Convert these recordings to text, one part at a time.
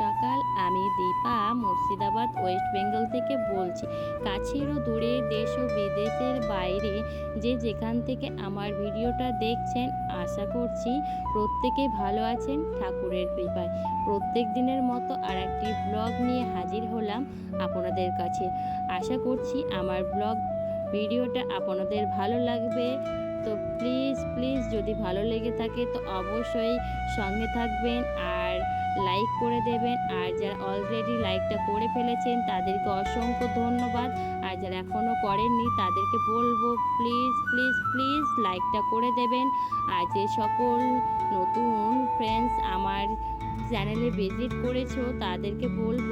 সকাল আমি দীপা মুর্শিদাবাদ, ওয়েস্ট বেঙ্গল থেকে বলছি। কাছের ও দূরে দেশ ও বিদেশের বাইরে যে যেখান থেকে আমার ভিডিওটা দেখছেন, আশা করছি প্রত্যেকে ভালো আছেন ঠাকুরের কৃপায়। প্রত্যেক দিনের মতো আর একটি ব্লগ নিয়ে হাজির হলাম আপনাদের কাছে। আশা করছি আমার ব্লগ ভিডিওটা আপনাদের ভালো লাগবে। তো প্লিজ প্লিজ যদি ভালো লেগে থাকে তো অবশ্যই সঙ্গে থাকবেন আর লাইক করে দেবেন। আর যারা অলরেডি লাইকটা করে ফেলেছেন, তাদেরকে অসংখ্য ধন্যবাদ। আর যারা এখনও করেননি, তাদেরকে বলব প্লিজ প্লিজ প্লিজ লাইকটা করে দেবেন। আর যে সকল নতুন ফ্রেন্ডস আমার চ্যানেলে ভিজিট করেছ, তাদেরকে বলব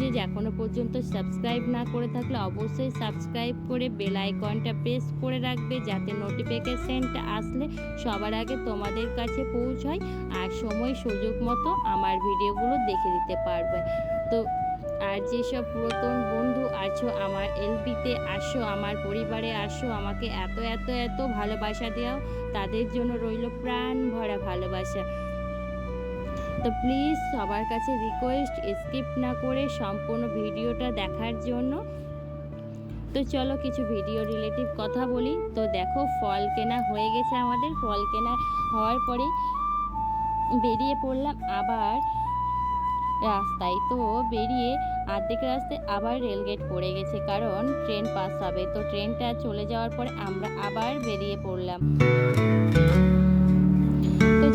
যে এখনও পর্যন্ত সাবস্ক্রাইব না করে থাকলে অবশ্যই সাবস্ক্রাইব করে বেল আইকনটা প্রেস করে রাখবে, যাতে নোটিফিকেশনটা আসলে সবার আগে তোমাদের কাছে পৌঁছায় আর সময় সুযোগ মতো আমার ভিডিওগুলো দেখে দিতে পারবে। তো আর যেসব পুরাতন বন্ধু আছো, আমার এলপিতে আসো, আমার পরিবারে আসো, আমাকে এত এত এত ভালোবাসা দেওয়া তাদের জন্য রইল প্রাণ ভরা ভালোবাসা। তো প্লিজ সবার কাছে রিকোয়েস্ট স্কিপ না করে সম্পূর্ণ ভিডিওটা দেখার জন্য। তো চলো কিছু ভিডিও রিলেটিভ কথা বলি। তো দেখো ফল কেনা হয়ে গেছে আমাদের। ফল কেনা হওয়ার পরে বেরিয়ে পড়লাম আবার রাস্তায়। তো বেরিয়ে আর্ধেক রাস্তায় আবার রেলগেট পড়ে গেছে, কারণ ট্রেন পাস হবে। তো ট্রেনটা চলে যাওয়ার পরে আমরা আবার বেরিয়ে পড়লাম। তো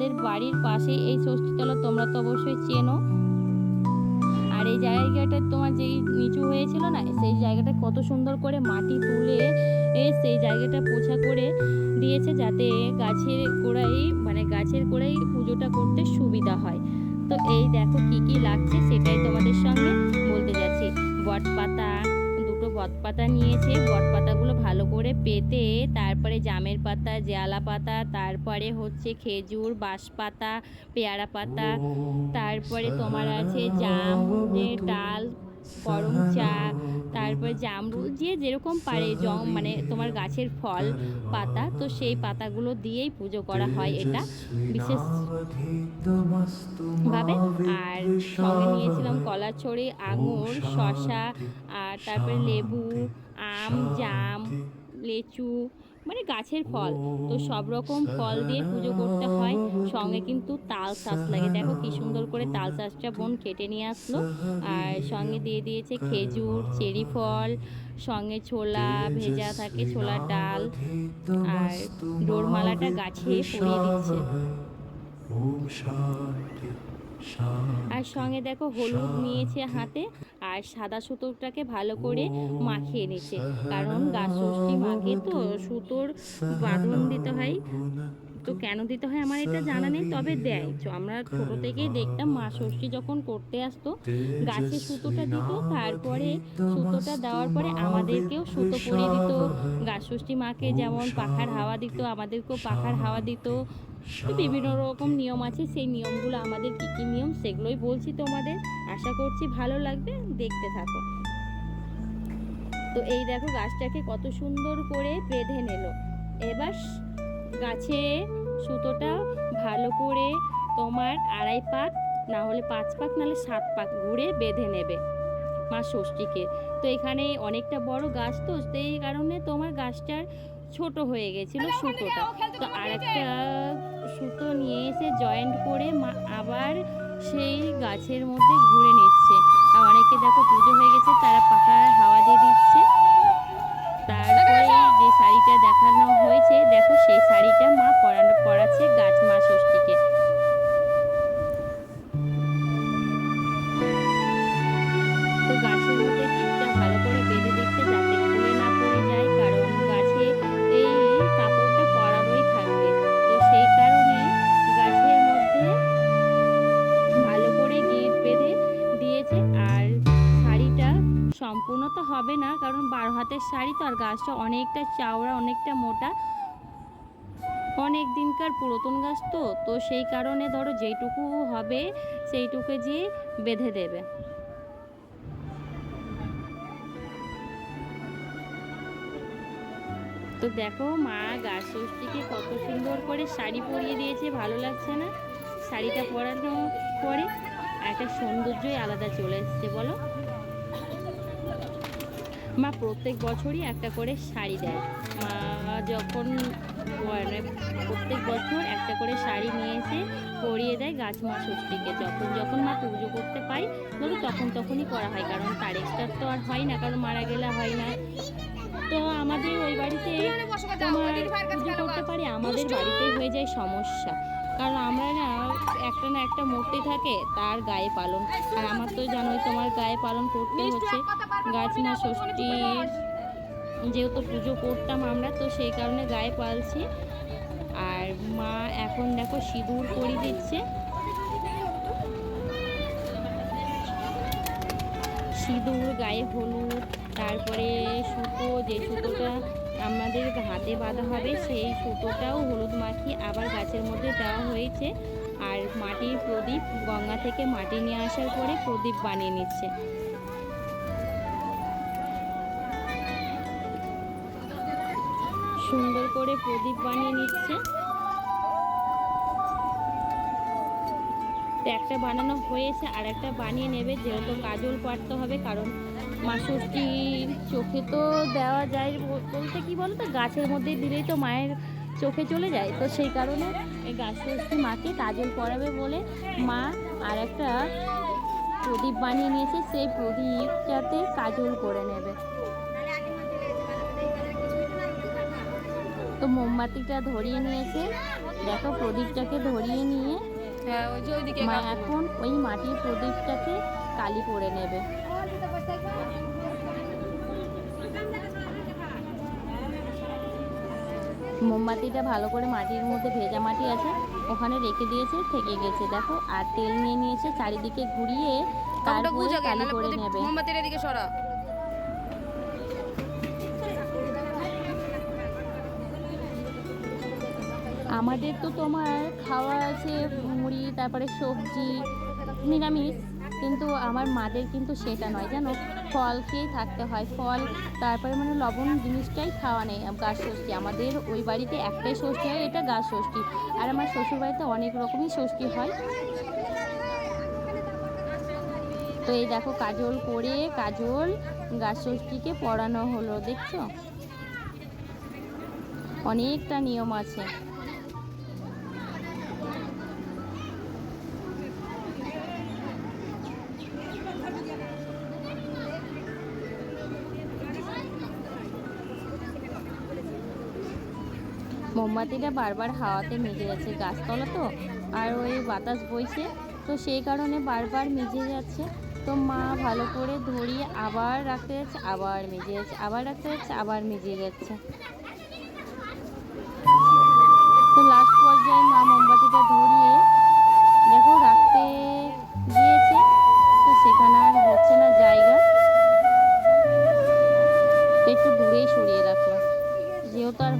আমাদের বাড়ির পাশেই এই ষষ্ঠী তলা তোমরা তো অবশ্যই চেনো। আর এই জায়গাটা তোমার যেই নিচু হয়েছিল না, সেই জায়গাটা কত সুন্দর করে মাটি তুলে সেই জায়গাটা পোছা করে দিয়েছে যাতে গাছের গোড়ায় মানে গাছের গোড়ায় পুজোটা করতে সুবিধা হয়। তো এই দেখো কি কি লাগছে সেটাই তোমাদের সঙ্গে বলতে যাচ্ছি। বট পাতা দুটো বট পাতা নিয়েছে। বট পাতাগুলো ভালো করে পেতে তারপরে জামের পাতা জেয়ালা পাতা তারপরে হচ্ছে খেজুর বাঁশপাতা পেয়ারা পাতা তারপরে তোমার আছে জাম ডাল গরম চা, তারপরে জামরুল, যে যেরকম পারে জম মানে তোমার গাছের ফল, পাতা, তো সেই পাতাগুলো দিয়েই পুজো করা হয় এটা। বিশেষ ভাবে। আর সঙ্গে নিয়েছিলাম কলা ছড়ি, আঙুর শশা আর তারপরে লেবু, আম, জাম, লেচু মানে গাছের ফল। তো সব রকম ফল দিয়ে পুজো করতে হয়। সঙ্গে কিন্তু তাল শাঁস লাগে। দেখো কি সুন্দর করে তাল শাঁসটা বোন কেটে নিয়ে আসলো। আর সঙ্গে দিয়ে দিয়েছে খেজুর চেরি ফল সঙ্গে ছোলা ভেজা থাকে ছোলার ডাল। আর ডোরমালাটা গাছে পরিয়ে দিচ্ছে। আর সঙ্গে দেখো হলুদ নিয়েছে হাতে আর সাদা সুতোটাকে ভালো করে মাখিয়ে নিচ্ছে কারণ গাছ ষষ্ঠী মাখে তো সুতোর বাঁধন দিতে হয়। তো কেন দিতে হয় আমার এটা জানা নেই তবে দেয়। তো আমরা ছোট থেকেই দেখতাম মা ষষ্ঠী যখন করতে আসতো গাছে সুতোটা দিত তারপরে সুতোটা দেওয়ার পরে আমাদেরকেও সুতো পরিয়ে দিত। গাছ ষষ্ঠী মাকে যেমন পাখার হাওয়া দিত আমাদেরকেও পাখার হাওয়া দিত। বিভিন্ন রকম নিয়ম আছে, সেই নিয়মগুলো আমাদের কী কী নিয়ম সেগুলোই বলছি তোমাদের। আশা করছি ভালো লাগবে, দেখতে থাকো। তো এই দেখো গাছটাকে কত সুন্দর করে বেঁধে নিল। এবার গাছে সুতোটা ভালো করে তোমার আড়াই পাক, না হলে পাঁচ পাক নাহলে সাত পাক ঘুরে বেঁধে নেবে মা ষষ্ঠীকে। তো এখানে অনেকটা বড় গাছ তো, সেই কারণে তোমার গাছটার ছোট হয়ে গেছিল সুতোটা। তো আর একটা সুতো নিয়ে এসে জয়েন্ট করে মা আবার সেই গাছের মধ্যে ঘুরে নিচ্ছে। আর অনেকে দেখো পুজো হয়ে গেছে তারা পাখার হাওয়া দিয়ে দিচ্ছে। তারপরে যে শাড়িটা দেখানো হয়েছে দেখো সেই শাড়িটা মা পরানো পরাচ্ছে গাছ মা ষষ্ঠীকে গাছটা অনেকটা চাওড়া, অনেকটা মোটা। অনেক দিনকার পুরাতন গাছ তো তো সেই কারণে ধরো যেইটুকু হবে সেইটুকু যে বেঁধে দেবে। তো দেখো মা গাছ ষষ্ঠীকে কত সুন্দর করে শাড়ি পরিয়ে দিয়েছে, ভালো লাগছে না? শাড়িটা পরানো পরে একটা সৌন্দর্যই আলাদা চলে এসছে, বলো। মা প্রত্যেক বছরই একটা করে শাড়ি দেয়। মা যখন মানে প্রত্যেক বছর একটা করে শাড়ি নিয়ে এসে পরিয়ে দেয় গাছ মা ষষ্ঠীকে যখন যখন মা পুজো করতে পাই ধরো তখন তখনই করা হয় কারণ তার এক্সট্রা তো আর হয় না কারণ মারা গেলে হয় না। তো আমাদের ওই বাড়িতে তোমার পুজো করতে পারি আমাদের বাড়িতেই হয়ে যায় সমস্যা। কারণ আমরা না একটা না একটা মূর্তি থাকে তার গায়ে পালন। আর আমার তো জানোই তোমার গায়ে পালন করতে হচ্ছে। গাছ মা ষষ্ঠী যেহেতু পুজো করতাম আমরা তো সেই কারণে গায়ে পালছি। আর মা এখন দেখো সিঁদুর করে দিচ্ছে। সিঁদুর গায়ে হলুদ তারপরে সুতো যে সুতোটা আমাদের হাতে বাঁধা হবে, সেই সুতোটাও হলুদ মাখিয়ে আবার গাছের মধ্যে দেওয়া হয়েছে। আর মাটির প্রদীপ গঙ্গা থেকে মাটি নিয়ে আসার পরে প্রদীপ বানিয়ে নিচ্ছে। সুন্দর করে প্রদীপ বানিয়ে নিচ্ছে। একটা বানানো হয়েছে আর একটা বানিয়ে নেবে, যেহেতু কাজল পাড়তে হবে, কারণ মা ষষ্ঠীর চোখে তো দেওয়া যায় বলতে কি বলতো? গাছের মধ্যে দিলেই তো মায়ের চোখে চলে যায়। তো সেই কারণে এই গাছ ষষ্ঠী মাকে কাজল পরাবে বলে মা আর একটা প্রদীপ বানিয়ে নিয়েছে। সেই প্রদীপটাতে কাজল করে নেবে। তো মোমবাতিটা ধরিয়ে নিয়েছে। দেখো প্রদীপটাকে ধরিয়ে নিয়ে হ্যাঁ মা এখন ওই মাটির প্রদীপটাকে কালি করে নেবে। মোমবাতিটা ভালো করে মাটির মধ্যে ভেজা মাটি আছে ওখানে রেখে দিয়েছে থেকে গেছে। দেখো আর তেল নিয়ে নিয়েছে চারিদিকে ঘুরিয়ে করে নেবে। আমাদের তো তোমার খাওয়া আছে মুড়ি তারপরে সবজি নিরামিষ। কিন্তু আমার মাদের কিন্তু সেটা নয় জানো? ফল খেয়েই থাকতে হয়। ফল, তারপরে মানে লবণ জিনিসটাই খাওয়া নেই গাছ ষষ্ঠী। আমাদের ওই বাড়িতে একটাই ষষ্ঠী হয়, এটা গাছ ষষ্ঠী। আর আমার শ্বশুর বাড়িতে অনেক রকমই ষষ্ঠী হয়। তো এই দেখো, কাজল করে কাজল গাছ ষষ্ঠীকে পড়ানো হলো, দেখছ? অনেকটা নিয়ম আছে। মোমবাতিটা বারবার হাওয়াতে মেজে যাচ্ছে গাছতলা তো, আর ওই বাতাস বইছে, তো সেই কারণে বারবার মেজে যাচ্ছে। তো মা ভালো করে ধরিয়ে আবার রাখতে যাচ্ছে, আবার মেজে যাচ্ছে, আবার রাখতে যাচ্ছে, আবার মেজে যাচ্ছে। তো লাস্ট পর্যায়ে মা মোমবাতিটা ধরিয়ে দেখো রাখতে গিয়েছে, তো সেখানে আর হচ্ছে না জায়গা। তো একটু দূরেই সরিয়ে রাখলাম, যেহেতু আর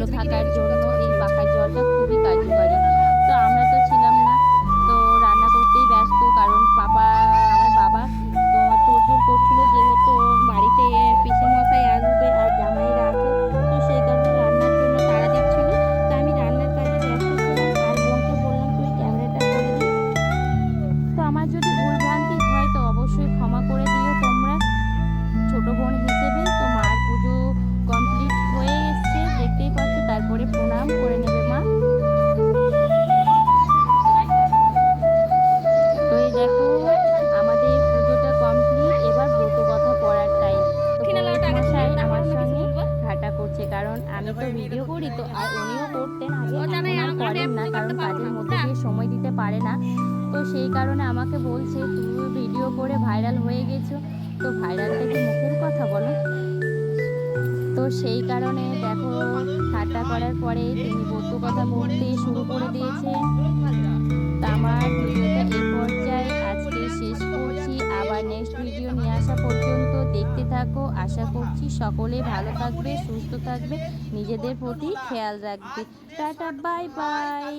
ভালো থাকার জন্য। তো সেই কারণে দেখো, ঠাট্টা করার পরে তিনি বৌদ্ধ কথা বলতে শুরু করে দিয়েছেন। তা আমার ভিডিওটা এই পর্যায়ে, আজকে শেষ করছি। আবার নেক্সট ভিডিও নিয়ে আসা পর্যন্ত দেখতে থাকো। আশা করছি সকলে ভালো থাকবে, সুস্থ থাকবে, নিজেদের প্রতি খেয়াল রাখবে। Tata bye bye